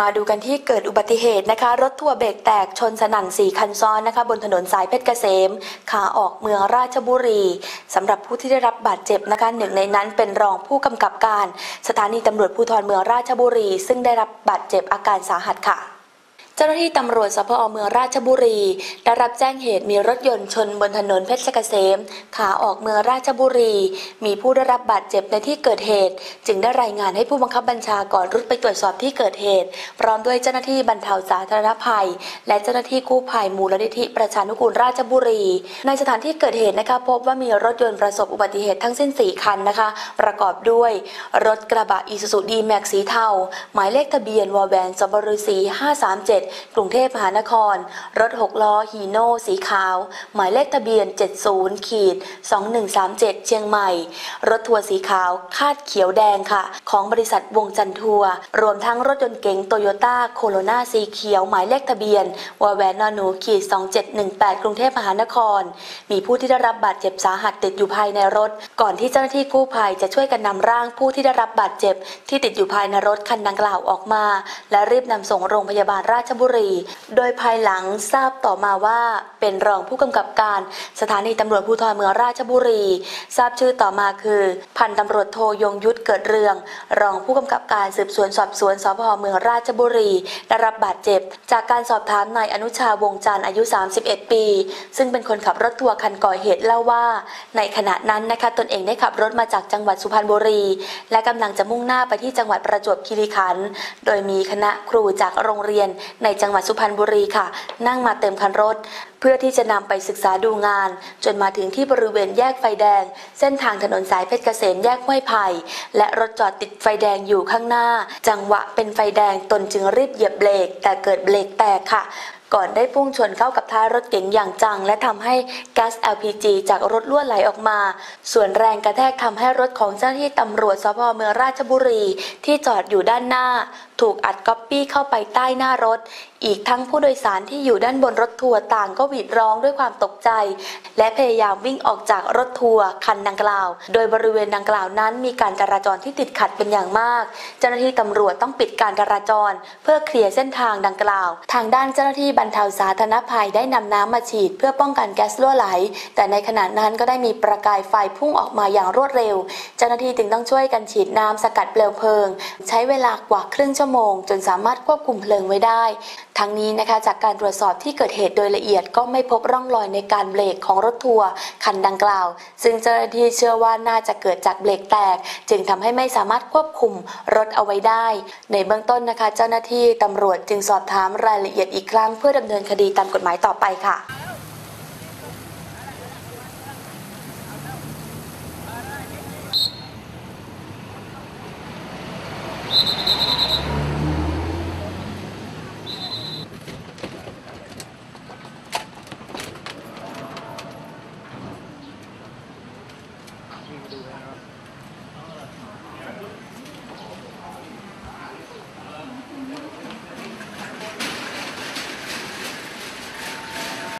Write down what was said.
มาดูกันที่เกิดอุบัติเหตุนะคะ รถทัวร์เบรกแตกชนสนั่นสี่คันซ้อนนะคะ บนถนนสายเพชรเกษม ขาออกเมืองราชบุรีสำหรับผู้ที่ได้รับบาดเจ็บนะคะหนึ่งในนั้นเป็นรองผู้กำกับการ สถานีตำรวจภูธรเมืองราชบุรี ซึ่งได้รับบาดเจ็บอาการสาหัสค่ะ เจ้าหน้าที่ตำรวจสพเมืองราชบุรี ได้รับแจ้งเหตุมีรถยนต์ชนบนถนนเพชรเกษม ขาออกเมืองราชบุรี มีผู้ได้รับบาดเจ็บในที่เกิดเหตุ จึงได้รายงานให้ผู้บังคับบัญชาก่อนรุดไปตรวจสอบที่เกิดเหตุ พร้อมด้วยเจ้าหน้าที่บรรเทาสาธารณภัย และเจ้าหน้าที่กู้ภัยมูลนิธิประชานุกูลราชบุรี ในสถานที่เกิดเหตุนะคะพบว่ามีรถยนต์ประสบอุบัติเหตุทั้งสิ้น 4 คันนะคะ ประกอบด้วย รถกระบะอีซูซูดีแม็กสีเทาหมายเลขทะเบียนวแวนสบรสี537กรุงเทพมหานคร รถ 6 ล้อฮีโน่สีขาว หมายเลขทะเบียน 70ขีด2137 เชียงใหม่ รถทัวร์สีขาวคาดเขียวแดงค่ะ ของบริษัทวงจันทัวร์รวมทั้งรถยนต์เก๋งโตโยต้าโคโรนาสีเขียว หมายเลขทะเบียนวแวนนอนูขีด2718 กรุงเทพมหานคร มีผู้ที่ได้รับบาดเจ็บสาหัสติดอยู่ภายในรถ ก่อนที่เจ้าหน้าที่กู้ภัยจะช่วยกันนำร่างผู้ที่ได้รับบาดเจ็บ ที่ติดอยู่ภายในรถคันดังกล่าวออกมา และรีบนำส่งโรงพยาบาลราชบุรี โดยภายหลังทราบต่อมาว่าเป็นรองผู้กำกับการสถานีตำรวจภูธรเมืองราชบุรี ทราบชื่อต่อมาคือ พันตำรวจโทยงยุทธเกิดเรือง รองผู้กำกับการสืบสวนสอบสวนสพเมืองราชบุรีได้รับบาดเจ็บ จากการสอบถามนายอนุชาวงจันทร์อายุ 31 ปี ซึ่งเป็นคนขับรถทัวร์คันก่อเหตุเล่าว่า ในขณะนั้นนะคะตนเองได้ขับรถมาจากจังหวัดสุพรรณบุรี และกำลังจะมุ่งหน้าไปที่จังหวัดประจวบคีรีขันธ์โดยมีคณะครูจากโรงเรียนในจังหวัดสุพรรณบุรีค่ะ นั่งมาเต็มคันรถ เพื่อที่จะนำไปศึกษาดูงาน จนมาถึงที่บริเวณแยกไฟแดง เส้นทางถนนสายเพชรเกษมแยกห้วยไผ่และรถจอดติดไฟแดงอยู่ข้างหน้า จังหวะเป็นไฟแดงตนจึงรีบเหยียบเบรกแต่เกิดเบรกแตกค่ะก่อนได้พุ่งชนเข้ากับท้ายรถเก๋งอย่างจัง และทำให้ก๊าซ LPG จากรถล้วนไหลออกมา ส่วนแรงกระแทกทำให้รถของเจ้าหน้าที่ตำรวจสพเมืองราชบุรี ที่จอดอยู่ด้านหน้า ถูกอัดก๊อปปี้เข้าไปใต้หน้ารถ อีกทั้งผู้โดยสารที่อยู่ด้านบนรถทัวร์ต่างก็หวีดร้องด้วยความตกใจ และพยายามวิ่งออกจากรถทัวร์คันดังกล่าว โดยบริเวณดังกล่าวนั้น มีการจราจรที่ติดขัดเป็นอย่างมาก เจ้าหน้าที่ตำรวจต้องปิดการจราจร เพื่อเคลียร์เส้นทางดังกล่าว ทางด้านเจ้าหน้าที่บรรเทาสาธารณภัยได้นำน้ำมาฉีด เพื่อป้องกันแก๊สรั่วไหล แต่ในขณะนั้นก็ได้มีประกายไฟพุ่งออกมาอย่างรวดเร็ว เจ้าหน้าที่จึงต้องช่วยกันฉีดน้ำสกัดเปลวเพลิง ใช้เวลากว่าครึ่งชั่วโมงจนสามารถควบคุมเพลิงไว้ได้ ทั้งนี้นะคะจากการตรวจสอบที่เกิดเหตุโดยละเอียดก็ไม่พบร่องรอยในการเบรกของรถทัวร์คันดังกล่าว ซึ่งเจ้าหน้าที่เชื่อว่าน่าจะเกิดจากเบรกแตก จึงทำให้ไม่สามารถควบคุมรถเอาไว้ได้ ในเบื้องต้นนะคะ เจ้าหน้าที่ตำรวจจึงสอบถามรายละเอียดอีกครั้ง เพื่อดำเนินคดีตามกฎหมายต่อไปค่ะ do that.